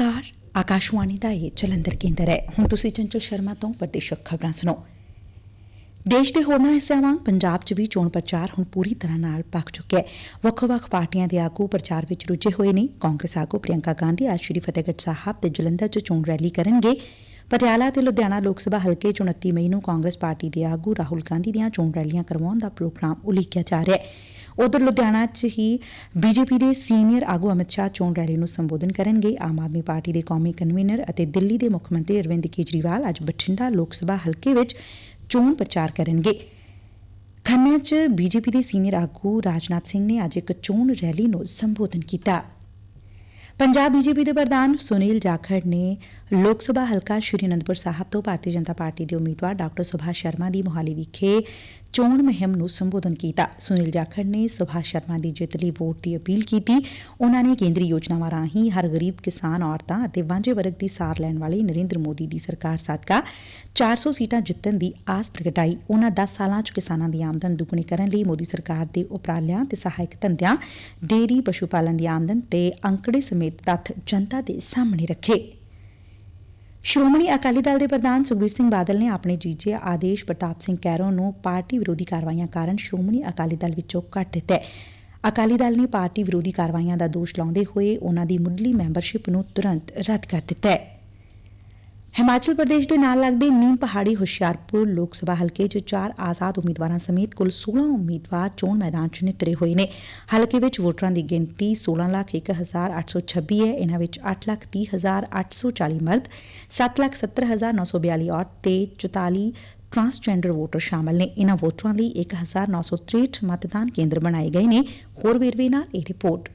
ਨਮਸਕਾਰ। ਆਕਾਸ਼ਵਾਣੀ ਦਾ ਇਹ ਜਲੰਧਰ ਕੇਂਦਰ ਹੈ। ਹੁਣ ਤੁਸੀਂ ਚੰਚਲ ਸ਼ਰਮਾ ਤੋਂ ਪ੍ਰਦੇਸ਼ਕ ਖਬਰਾਂ ਸੁਣੋ। ਦੇਸ਼ ਦੇ ਹੋਰਨਾਂ ਹਿੱਸਿਆਂ ਵਾਂਗ ਪੰਜਾਬ 'ਚ ਵੀ ਚੋਣ ਪ੍ਰਚਾਰ ਹੁਣ ਪੂਰੀ ਤਰ੍ਹਾਂ ਨਾਲ ਪੱਕ ਚੁੱਕਿਆ ਹੈ। ਵੱਖ-ਵੱਖ ਪਾਰਟੀਆਂ ਦੇ ਆਗੂ ਪ੍ਰਚਾਰ ਵਿੱਚ ਰੁੱਝੇ ਹੋਏ ਨੇ। ਕਾਂਗਰਸ ਆਗੂ ਪ੍ਰਿਯੰਕਾ ਗਾਂਧੀ ਅੱਜ ਸ਼੍ਰੀ ਫਤਿਹਗੜ੍ਹ ਸਾਹਿਬ ਤੇ ਜਲੰਧਰ 'ਚ ਚੋਣ ਰੈਲੀ ਕਰਨਗੇ। ਪਟਿਆਲਾ ਤੇ ਲੁਧਿਆਣਾ ਲੋਕ ਸਭਾ ਹਲਕੇ 'ਚ 29 ਮਈ ਨੂੰ ਕਾਂਗਰਸ ਪਾਰਟੀ ਦੇ ਆਗੂ ਰਾਹੁਲ ਗਾਂਧੀ ਦੀਆਂ ਚੋਣ ਰੈਲੀਆਂ ਕਰਵਾਉਣ ਦਾ ਪ੍ਰੋਗਰਾਮ ਉਲੀਕਿਆ ਜਾ ਰਿਹਾ ਹੈ। ਉਧਰ ਲੁਧਿਆਣਾ 'ਚ ਹੀ ਬੀਜੇਪੀ ਦੇ ਸੀਨੀਅਰ ਆਗੂ ਅਮਿਤ ਸ਼ਾਹ ਚੋਣ ਰੈਲੀ ਨੂੰ ਸੰਬੋਧਨ ਕਰਨਗੇ। ਆਮ ਆਦਮੀ ਪਾਰਟੀ ਦੇ ਕੌਮੀ ਕਨਵੀਨਰ ਅਤੇ ਦਿੱਲੀ ਦੇ ਮੁੱਖ ਮੰਤਰੀ ਅਰਵਿੰਦ ਕੇਜਰੀਵਾਲ ਅੱਜ ਬਠਿੰਡਾ ਲੋਕ ਸਭਾ ਹਲਕੇ ਵਿੱਚ ਚੋਣ ਪ੍ਰਚਾਰ ਕਰਨਗੇ। ਖੰਨਾ 'ਚ ਬੀਜੇਪੀ ਦੇ ਸੀਨੀਅਰ ਆਗੂ ਰਾਜਨਾਥ ਸਿੰਘ ਨੇ ਅੱਜ ਇੱਕ ਚੋਣ ਰੈਲੀ ਨੂੰ ਸੰਬੋਧਨ ਕੀਤਾ। ਪੰਜਾਬ ਬੀਜੇਪੀ ਦੇ ਪ੍ਰਧਾਨ ਸੁਨੀਲ ਜਾਖੜ ਨੇ ਲੋਕ ਸਭਾ ਹਲਕਾ ਸ਼੍ਰੀ ਅਨੰਦਪੁਰ ਸਾਹਿਬ ਤੋਂ ਭਾਰਤੀ ਜਨਤਾ ਪਾਰਟੀ ਦੇ ਉਮੀਦਵਾਰ ਡਾਕਟਰ ਸੁਭਾਸ਼ ਸ਼ਰਮਾ ਦੀ ਮੁਹਾਲੀ ਵਿਖੇ ਚੋਣ ਮੁਹਿੰਮ ਨੂੰ ਸੰਬੋਧਨ ਕੀਤਾ। ਸੁਨੀਲ ਜਾਖੜ ਨੇ ਸੁਭਾਸ਼ ਸ਼ਰਮਾ ਦੀ ਜਿੱਤ ਲਈ ਵੋਟ ਦੀ ਅਪੀਲ ਕੀਤੀ। ਉਹਨਾਂ ਨੇ ਕੇਂਦਰੀ ਯੋਜਨਾਵਾਂ ਰਾਹੀਂ ਹਰ ਗਰੀਬ ਕਿਸਾਨ, ਔਰਤਾਂ ਅਤੇ ਵਾਂਝੇ ਵਰਗ ਦੀ ਸਾਰ ਲੈਣ ਵਾਲੀ ਨਰਿੰਦਰ ਮੋਦੀ ਦੀ ਸਰਕਾਰ ਸਦਕਾ 400 ਸੀਟਾਂ ਜਿੱਤਣ ਦੀ ਆਸ ਪ੍ਰਗਟਾਈ। ਉਹਨਾਂ 10 ਸਾਲਾਂ 'ਚ ਕਿਸਾਨਾਂ ਦੀ ਆਮਦਨ ਦੁੱਗਣੀ ਕਰਨ ਲਈ ਮੋਦੀ ਸਰਕਾਰ ਦੇ ਉਪਰਾਲਿਆਂ ਤੇ ਸਹਾਇਕ ਧੰਦਿਆਂ ਡੇਰੀ ਪਸ਼ੂ ਪਾਲਣ ਦੀ ਆਮਦਨ ਤੇ ਅੰਕੜੇ ਸਮੇਤ ਤੱਥ ਜਨਤਾ ਦੇ ਸਾਹਮਣੇ ਰੱਖੇ। ਸ਼੍ਰੋਮਣੀ ਅਕਾਲੀ ਦਲ ਦੇ ਪ੍ਰਧਾਨ ਸੁਖਬੀਰ ਸਿੰਘ ਬਾਦਲ ਨੇ ਆਪਣੇ ਜੀਜੇ ਆਦੇਸ਼ ਪ੍ਰਤਾਪ ਸਿੰਘ ਕੈਰੋਂ ਨੂੰ ਪਾਰਟੀ ਵਿਰੋਧੀ ਕਾਰਵਾਈਆਂ ਕਾਰਨ ਸ਼੍ਰੋਮਣੀ ਅਕਾਲੀ ਦਲ ਵਿੱਚੋਂ ਕੱਢ ਦਿੱਤਾ ਹੈ। ਅਕਾਲੀ ਦਲ ਨੇ ਪਾਰਟੀ ਵਿਰੋਧੀ ਕਾਰਵਾਈਆਂ ਦਾ ਦੋਸ਼ ਲਾਉਂਦੇ ਹੋਏ ਉਹਨਾਂ ਦੀ ਮੁੱਢਲੀ ਮੈਂਬਰਸ਼ਿਪ ਨੂੰ ਤੁਰੰਤ ਰੱਦ ਕਰ ਦਿੱਤਾ ਹੈ। ਹਿਮਾਚਲ ਪ੍ਰਦੇਸ਼ ਦੇ ਨਾਲ ਲੱਗਦੇ ਨੀਮ ਪਹਾੜੀ ਹੁਸ਼ਿਆਰਪੁਰ ਲੋਕ ਸਭਾ ਹਲਕੇ 'ਚ ਚਾਰ ਆਜ਼ਾਦ ਉਮੀਦਵਾਰਾਂ ਸਮੇਤ ਕੁੱਲ 16 ਉਮੀਦਵਾਰ ਚੋਣ ਮੈਦਾਨ 'ਚ ਨਿਤਰੇ ਹੋਏ ਨੇ। ਹਲਕੇ ਵਿੱਚ ਵੋਟਰਾਂ ਦੀ ਗਿਣਤੀ 16,0826 ਹੈ। ਇਹਨਾਂ ਵਿੱਚ 8,30,840 ਮਰਦ 7,70,942 ਔਰਤ ਤੇ 44 ਟਰਾਂਸਜੈਂਡਰ ਵੋਟਰ ਸ਼ਾਮਲ ਨੇ। ਇਹਨਾਂ ਵੋਟਰਾਂ ਲਈ 1,963 ਮਤਦਾਨ ਕੇਂਦਰ ਬਣਾਏ ਗਏ ਨੇ। ਹੋਰ ਵੇਰਵੇ ਨਾਲ ਇਹ ਰਿਪੋਰਟ।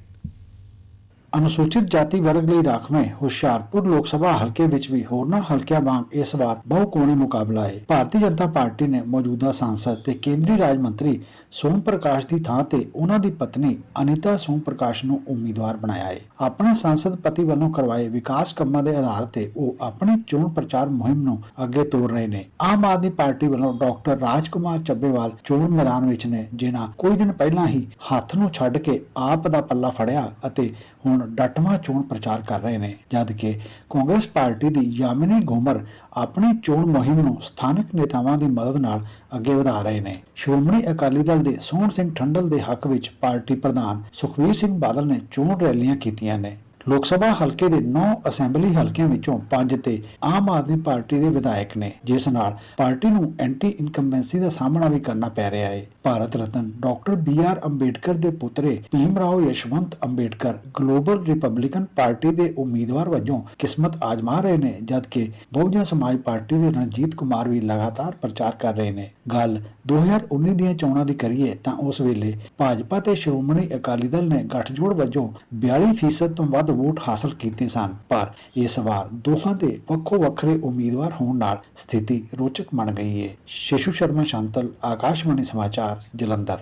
ਅਨੁਸੂਚਿਤ ਜਾਤੀ ਵਰਗ ਲਈ ਰਾਖਵੇਂ ਹੁਸ਼ਿਆਰਪੁਰ ਲੋਕ ਸਭਾ ਹਲਕੇ ਵਿੱਚ ਵੀ ਹੋਰਨਾਂ ਹਲਕਿਆਂ ਵਾਂਗ ਇਸ ਵਾਰ ਬਹੁਕੋਣੀ ਮੁਕਾਬਲਾ ਹੈ। ਭਾਰਤੀ ਜਨਤਾ ਪਾਰਟੀ ਨੇ ਮੌਜੂਦਾ ਸਾਂਸਦ ਤੇ ਕੇਂਦਰੀ ਰਾਜ ਮੰਤਰੀ ਸੋਮ ਪ੍ਰਕਾਸ਼ ਦੀ ਥਾਂ ਤੇ ਉਹਨਾਂ ਦੀ ਪਤਨੀ ਅਨੀਤਾ ਸੋਮ ਪ੍ਰਕਾਸ਼ ਨੂੰ ਉਮੀਦਵਾਰ ਬਣਾਇਆ ਹੈ। ਆਪਣੇ ਸਾਂਸਦ ਪਤੀ ਵੱਲੋਂ ਕਰਵਾਏ ਵਿਕਾਸ ਕੰਮਾਂ ਦੇ ਆਧਾਰ ਤੇ ਉਹ ਆਪਣੀ ਚੋਣ ਪ੍ਰਚਾਰ ਮੁਹਿੰਮ ਨੂੰ ਅੱਗੇ ਤੋਰ ਰਹੇ ਨੇ। ਆਮ ਆਦਮੀ ਪਾਰਟੀ ਵੱਲੋਂ ਡਾਕਟਰ ਰਾਜਕੁਮਾਰ ਚੱਬੇਵਾਲ ਚੋਣ ਮੈਦਾਨ ਵਿੱਚ ਨੇ, ਜਿਨ੍ਹਾਂ ਕੁਝ ਦਿਨ ਪਹਿਲਾਂ ਹੀ ਹੱਥ ਨੂੰ ਛੱਡ ਕੇ ਆਪ ਦਾ ਪੱਲਾ ਫੜਿਆ ਅਤੇ ਹੁਣ ਡਟਵਾ ਚੋਣ ਪ੍ਰਚਾਰ ਕਰ ਰਹੇ ਨੇ, ਜਦ ਕਿ ਕਾਂਗਰਸ ਪਾਰਟੀ ਦੀ ਯਾਮਿਨੀ ਗੋਮਰ ਆਪਣੀ ਚੋਣ ਮੁਹਿੰਮ ਨੂੰ ਸਥਾਨਕ ਨੇਤਾਵਾਂ ਦੀ ਮਦਦ ਨਾਲ ਅੱਗੇ ਵਧਾ ਰਹੇ ਨੇ। ਸ਼੍ਰੋਮਣੀ ਅਕਾਲੀ ਦਲ ਦੇ ਸੋਹਣ ਸਿੰਘ ਠੰਡਲ ਦੇ ਹੱਕ ਵਿੱਚ ਪਾਰਟੀ ਪ੍ਰਧਾਨ ਸੁਖਵੀਰ ਸਿੰਘ ਬਾਦਲ ਨੇ ਚੋਣ ਰੈਲੀਆਂ ਕੀਤੀਆਂ ਨੇ। ਲੋਕ ਸਭਾ ਹਲਕੇ ਦੇ 9 ਅਸੈਂਬਲੀ ਹਲਕਿਆਂ ਵਿੱਚੋਂ 5 ਤੇ ਆਮ ਆਦਮੀ ਪਾਰਟੀ ਦੇ ਵਿਧਾਇਕ ਨੇ, ਜਿਸ ਨਾਲ ਪਾਰਟੀ ਨੂੰ ਐਂਟੀ ਇਨਕੰਬੈਂਸੀ ਦਾ ਸਾਹਮਣਾ ਵੀ ਕਰਨਾ ਪੈ ਰਿਹਾ ਹੈ। Bharat Ratna doctor B R Ambedkar ਦੇ ਪੁੱਤਰੇ Bhim Rao Yashwant Ambedkar Global Republican Party ਦੇ ਉਮੀਦਵਾਰ ਵਜੋਂ ਕਿਸਮਤ ਆਜ਼ਮਾ ਰਹੇ ਨੇ, ਜਦਕਿ ਬਹੁਜਨ ਸਮਾਜ ਪਾਰਟੀ ਦੇ ਰਣਜੀਤ ਕੁਮਾਰ ਵੀ ਲਗਾਤਾਰ ਪ੍ਰਚਾਰ ਕਰ ਰਹੇ ਨੇ। ਗੱਲ 2019 ਦੀਆਂ ਚੋਣਾਂ ਦੀ ਕਰੀਏ ਤਾਂ ਉਸ ਵੇਲੇ ਭਾਜਪਾ ਤੇ ਸ਼੍ਰੋਮਣੀ ਅਕਾਲੀ ਦਲ ਨੇ ਗੱਠਜੋੜ ਵਜੋਂ 42% ਤੋਂ ਵੱਧ ਵੋਟ ਹਾਸਲ ਕੀਤੇ ਸਨ, ਪਰ ਇਸ ਵਾਰ ਦੋਹਾਂ ਦੇ ਵੱਖੋ ਵੱਖਰੇ ਉਮੀਦਵਾਰ ਹੋਣ ਨਾਲ ਸਥਿਤੀ ਰੋਚਕ ਬਣ ਗਈ ਹੈ ਸ਼ਿਸ਼ੂ ਸ਼ਰਮਾ, ਸ਼ਾਂਤਲ, ਆਕਾਸ਼ਵਾਣੀ ਸਮਾਚਾਰ, ਜਲੰਧਰ।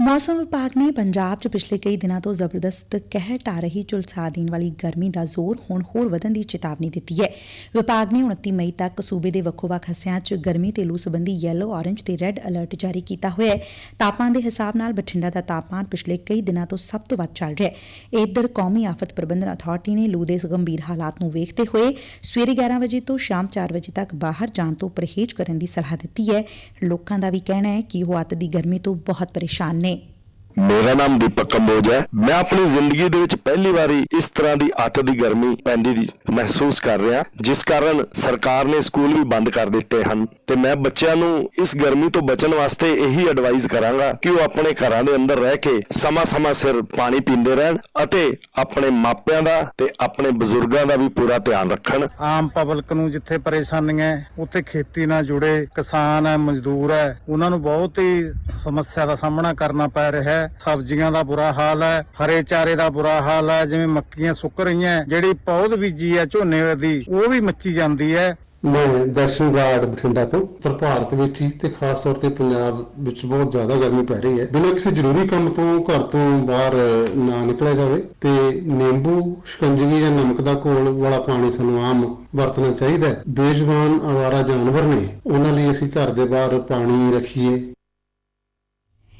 ਮੌਸਮ ਵਿਭਾਗ ਨੇ ਪੰਜਾਬ 'ਚ ਪਿਛਲੇ ਕਈ ਦਿਨਾਂ ਤੋਂ ਜ਼ਬਰਦਸਤ ਕਹਿਰ ਢਾ ਰਹੀ ਝੁਲਸਾ ਦੇਣ ਵਾਲੀ ਗਰਮੀ ਦਾ ਜ਼ੋਰ ਹੁਣ ਹੋਰ ਵਧਣ ਦੀ ਚੇਤਾਵਨੀ ਦਿੱਤੀ ਹੈ। ਵਿਭਾਗ ਨੇ 29 ਮਈ ਤੱਕ ਸੂਬੇ ਦੇ ਵੱਖੋ-ਵੱਖ ਹਿੱਸਿਆਂ 'ਚ ਗਰਮੀ ਤੇ ਲੂ ਸੰਬੰਧੀ ਯੈਲੋ, ਔਰੰਜ ਤੇ ਰੈੱਡ ਅਲਰਟ ਜਾਰੀ ਕੀਤਾ ਹੋਇਆ ਹੈ। ਤਾਪਮਾਨ ਦੇ ਹਿਸਾਬ ਨਾਲ ਬਠਿੰਡਾ ਦਾ ਤਾਪਮਾਨ ਪਿਛਲੇ ਕਈ ਦਿਨਾਂ ਤੋਂ ਸਭ ਤੋਂ ਵੱਧ ਚੱਲ ਰਿਹਾ ਹੈ। ਇਧਰ ਕੌਮੀ ਆਫਤ ਪ੍ਰਬੰਧਨ ਅਥਾਰਟੀ ਨੇ ਲੂ ਦੇ ਇਸ ਗੰਭੀਰ ਹਾਲਾਤ ਨੂੰ ਵੇਖਦੇ ਹੋਏ ਸਵੇਰੇ 11 ਵਜੇ ਤੋਂ ਸ਼ਾਮ 4 ਵਜੇ ਤੱਕ ਬਾਹਰ ਜਾਣ ਤੋਂ ਪਰਹੇਜ਼ ਕਰਨ ਦੀ ਸਲਾਹ ਦਿੱਤੀ ਹੈ। ਲੋਕਾਂ ਦਾ ਵੀ ਕਹਿਣਾ ਹੈ ਕਿ ਉਹ ਅੱਤ ਦੀ ਗਰਮੀ ਤੋਂ ਬਹੁਤ ਪਰੇਸ਼ਾਨ ਨੇ। ಕ್ಷಮೆ ਮੇਰਾ ਨਾਮ ਦੀਪਕ ਕੰਬੋਜ ਹੈ। ਮੈਂ ਆਪਣੀ ਜ਼ਿੰਦਗੀ ਦੇ ਵਿੱਚ ਪਹਿਲੀ ਵਾਰੀ ਇਸ ਤਰ੍ਹਾਂ ਦੀ ਅੱਤ ਦੀ ਗਰਮੀ ਪੈਂਦੀ ਦੀ ਮਹਿਸੂਸ ਕਰ ਰਿਹਾ ਜਿਸ ਕਾਰਨ ਸਰਕਾਰ ਨੇ ਸਕੂਲ ਵੀ ਬੰਦ ਕਰ ਦਿੱਤੇ ਹਨ। ਤੇ ਮੈਂ ਬੱਚਿਆਂ ਨੂੰ ਇਸ ਗਰਮੀ ਤੋਂ ਬਚਣ ਵਾਸਤੇ ਇਹੀ ਐਡਵਾਈਸ ਕਰਾਂਗਾ ਕਿ ਉਹ ਆਪਣੇ ਘਰਾਂ ਦੇ ਅੰਦਰ ਰਹਿ ਕੇ ਸਮਾਂ-ਸਮਾਂ ਸਿਰ ਪਾਣੀ ਪੀਂਦੇ ਰਹਿਣ ਅਤੇ ਆਪਣੇ ਮਾਪਿਆਂ ਦਾ ਤੇ ਆਪਣੇ ਬਜ਼ੁਰਗਾਂ ਦਾ ਵੀ ਪੂਰਾ ਧਿਆਨ ਰੱਖਣ। ਆਮ ਪਬਲਿਕ ਨੂੰ ਜਿੱਥੇ ਪਰੇਸ਼ਾਨੀਆਂ ਹੈ, ਉੱਥੇ ਖੇਤੀ ਨਾਲ ਜੁੜੇ ਕਿਸਾਨ ਹੈ ਮਜ਼ਦੂਰ ਹੈ ਉਹਨਾਂ ਨੂੰ ਬਹੁਤ ਹੀ ਸਮੱਸਿਆ ਦਾ ਸਾਹਮਣਾ ਕਰਨਾ ਪੈ ਰਿਹਾ ਹੈ। ਸਬਜ਼ੀਆਂ ਦਾ ਬੁਰਾ ਹਾਲ ਹੈ, ਹਰੇ ਚਾਰੇ ਦਾ ਬੁਰਾ ਹਾਲ ਹੈ, ਜਿਵੇਂ ਮੱਕੀਆਂ ਸੁੱਕ ਰਹੀਆਂ, ਜਿਹੜੀ ਪੌਦ ਬੀਜੀ ਹੈ ਝੋਨੇ ਦੀ, ਉਹ ਵੀ ਮੱਚੀ ਜਾਂਦੀ ਹੈ। ਮੈਂ ਦਰਸ਼ਨ ਗਾਰਡ ਬਠਿੰਡਾ ਤੋਂ, ਉੱਤਰ ਭਾਰਤ ਵਿੱਚ ਹੀ, ਤੇ ਖਾਸ ਤੌਰ ਤੇ ਪੰਜਾਬ ਵਿੱਚ ਬਹੁਤ ਜ਼ਿਆਦਾ ਗਰਮੀ ਪੈ ਰਹੀ ਹੈ। ਬਿਨਾਂ ਕਿਸੇ ਜ਼ਰੂਰੀ ਕੰਮ ਤੋਂ ਘਰ ਤੋਂ ਬਾਹਰ ਨਾ ਨਿਕਲਿਆ ਜਾਵੇ, ਤੇ ਨਿੰਬੂ, ਸ਼ਿਕੰਜਵੀ ਜਾਂ ਨਮਕ ਦਾ ਘੋਲ ਵਾਲਾ ਪਾਣੀ ਸਾਨੂੰ ਆਮ ਵਰਤਣਾ ਚਾਹੀਦਾ ਹੈ। ਬੇਜ਼ੁਬਾਨ ਆਵਾਰਾ ਜਾਨਵਰ ਨੇ, ਉਹਨਾਂ ਲਈ ਅਸੀਂ ਘਰ ਦੇ ਬਾਹਰ ਪਾਣੀ ਰੱਖੀਏ।